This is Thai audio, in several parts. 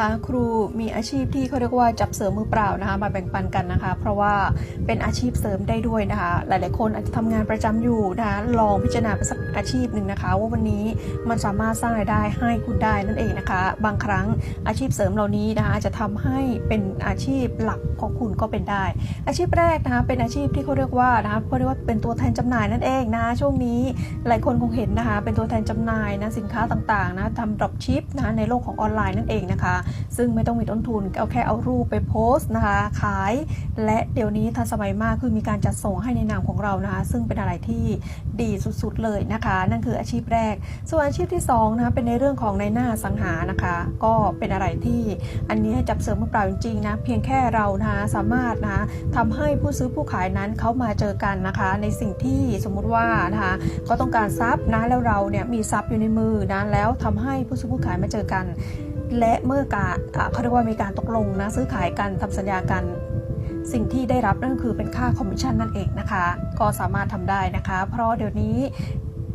นะคะ ครูมีอาชีพที่เขาเรียกว่าจับเสริมมือเปล่านะคะ มาแบ่งปันกันนะคะ เพราะว่าเป็นอาชีพเสริมได้ด้วยนะคะ หลาย ๆ คนอาจจะทำงานประจำอยู่นะคะลองพิจารณาไปสักอาชีพหนึ่งนะคะ ว่าวันนี้มันสามารถสร้างรายได้ให้คุณได้นั่นเองนะคะ บางครั้งอาชีพเสริมเหล่านี้นะคะจะทำให้เป็นอาชีพหลักของคุณก็เป็นได้ อาชีพแรกนะคะเป็นอาชีพที่เขาเรียกว่านะคะเขาเรียกว่าเป็นตัวแทนจำหน่ายนั่นเองนะช่วงนี้หลายคนคงเห็นนะคะ เป็นตัวแทนจำหน่ายนะสินค้าต่าง ๆ นะทำดรอปชิปนะในโลกของออนไลน์นั่นเองนะคะซึ่งไม่ต้องมีต้นทุนเอาแค่เอารูปไปโพสต์นะคะขาย และเดี๋ยวนี้ทันสมัยมากคือมีการจัดส่งให้ในนามของเรานะคะซึ่งเป็นอะไรที่ดีสุดๆเลยนะคะ นั่นคืออาชีพแรก ส่วนอาชีพที่สองนะคะเป็นในเรื่องของในหน้าสังหานะคะ ก็เป็นอะไรที่อันนี้จับเสริมมือเปล่าจริงๆนะเพียงแค่เรานะคะสามารถนะะทำให้ผู้ซื้อผู้ขายนั้นเขามาเจอกันนะคะ ในสิ่งที่สมมุติว่านะคะก็ต้องการทรัพย์นะแล้วเราเนี่ยมีทรัพย์อยู่ในมือนะแล้วทำให้ผู้ซื้อผู้ขายมาเจอกัน และเมื่อการเขาเรียกว่ามีการตกลงนะซื้อขายกันทำสัญญากันสิ่งที่ได้รับนั่นคือเป็นค่าคอมมิชชั่นนั่นเองนะคะ ก็สามารถทำได้นะคะ เพราะเดี๋ยวนี้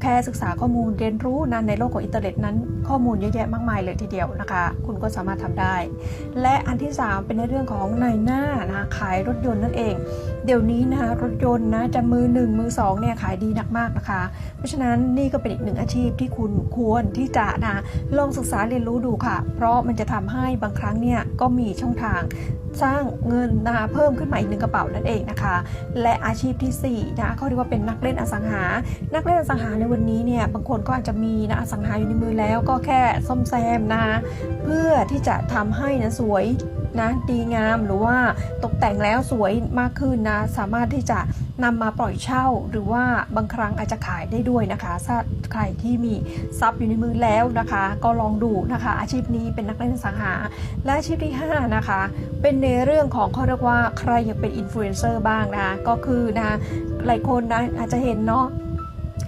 แค่ศึกษาข้อมูลเรียนรู้นะในโลกของอินเทอร์เน็ตนั้นข้อมูลเยอะแยะมากมายเลยทีเดียวนะคะ คุณก็สามารถทำได้ และอันที่ 3 เป็นในเรื่องของนายหน้านะขายรถยนต์นั่นเอง เดี๋ยวนี้นะคะรถยนต์นะจะมือหนึ่งมือสองเนี่ยขายดีหนักมากนะคะ เพราะฉะนั้นนี่ก็เป็นอีกหนึ่งอาชีพที่คุณควรที่จะนะลองศึกษาเรียนรู้ดูค่ะ เพราะมันจะทำให้บางครั้งเนี่ยก็มีช่องทาง สร้างเงินนะคะเพิ่มขึ้นมาอีกหนึ่งกระเป๋านั่นเองนะคะ และอาชีพที่4นะเขาเรียกว่าเป็นนักเล่นอสังหา นักเล่นอสังหาในวันนี้เนี่ยบางคนก็อาจจะมีนะอสังหาอยู่ในมือแล้วก็แค่ซ่อมแซมนะคะเพื่อที่จะทำให้นะสวย นะดีงามหรือว่าตกแต่งแล้วสวยมากขึ้นนะ สามารถที่จะนำมาปล่อยเช่า หรือว่าบางครั้งอาจจะขายได้ด้วยนะคะถ้าใครที่มีทรัพย์อยู่ในมือแล้วนะคะ ก็ลองดูนะคะ อาชีพนี้เป็นนักเล่นสังหา และอาชีพที่ 5 นะคะ เป็นในเรื่องของเขาเรียกว่าใครอยากเป็นอินฟลูเอนเซอร์บ้างนะคะก็คือนะหลายคนนะอาจจะเห็นเนาะ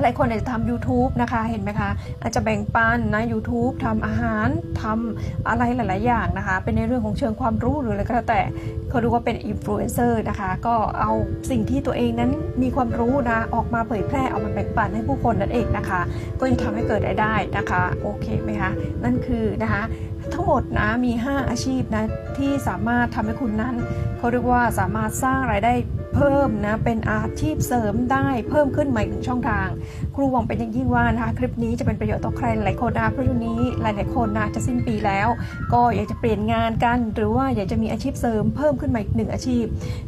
หลายคนอาจจะทำ YouTube นะคะเห็นไหมคะอาจจะแบ่งปันนะ YouTube ทำอาหารทำอะไรหลาย ๆ อย่างนะคะ เป็นในเรื่องของเชิงความรู้หรืออะไรก็แล้วแต่เขาเรียกว่าเป็นอินฟลูเอนเซอร์นะคะ ก็เอาสิ่งที่ตัวเองนั้นมีความรู้นะออกมาเผยแพร่เอามาแบ่งปันให้ผู้คนนั่นเองนะคะ ก็จะทำให้เกิดรายได้นะคะ โอเคไหมคะนั่นคือนะคะ ทั้งหมดนะมี 5 อาชีพนะที่สามารถทำให้คุณนั้นเขาเรียกว่าสามารถสร้างรายได้เพิ่มนะเป็นอาชีพเสริมได้เพิ่มขึ้นใหม่หนึ่งช่องทาง ครูหวังเป็นอย่างยิ่งว่านะคะคลิปนี้จะเป็นประโยชน์ต่อใครหลายคนนะเพราะวงนี้หลายๆคนนะจะสิ้นปีแล้ว ก็อยากจะเปลี่ยนงานกัน หรือว่าอยากจะมีอาชีพเสริมเพิ่มขึ้นมาอีกหนึ่งอาชีพ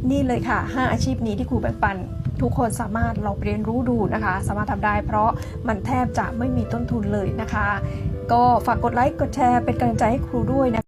นี่เลยค่ะ 5 อาชีพนี้ที่ครูแบ่งปันทุกคนสามารถลองเรียนรู้ดูนะคะ สามารถทำได้เพราะมันแทบจะไม่มีต้นทุนเลยนะคะ ก็ฝากกดไลค์กดแชร์เป็นกำลังใจให้ครูด้วยนะ